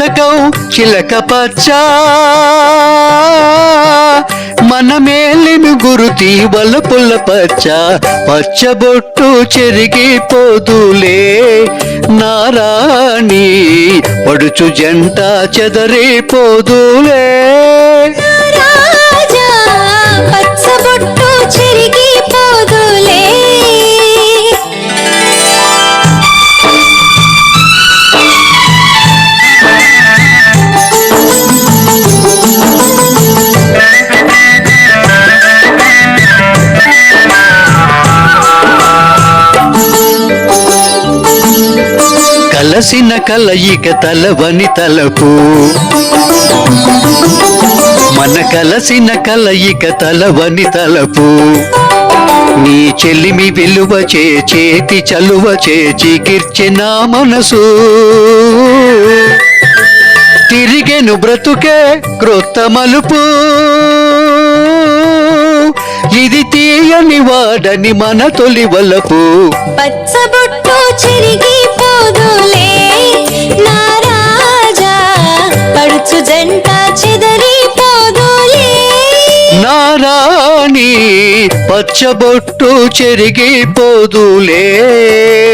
మెడలో పతకం చిలక పచ్చ. మన గురు తీవల పుల్ల పచ్చ. పచ్చబొట్టు చెరిగిపోదులే. నారాణి పడుచు జంట చెదరిపోదులే. కలసిన కలయిక తలవని తలపు. మన కలసిన కలయిక తలవని తలపు. నీ చెల్లిమి విలువ చే చేతి చలువ చేచి చికిర్చిన మనసు. తిరిగెను బ్రతుకే క్రొత్త మలుపు. ఇది తీయని వాడని మన తొలి వలపు. పచ్చబొట్టు చెరిగిపోదులే నా రాజా పడుచు జంట చెదరిపోదులే. నారాణి పచ్చబొట్టు చెరిగిపోదులే. నూరేళ్ళ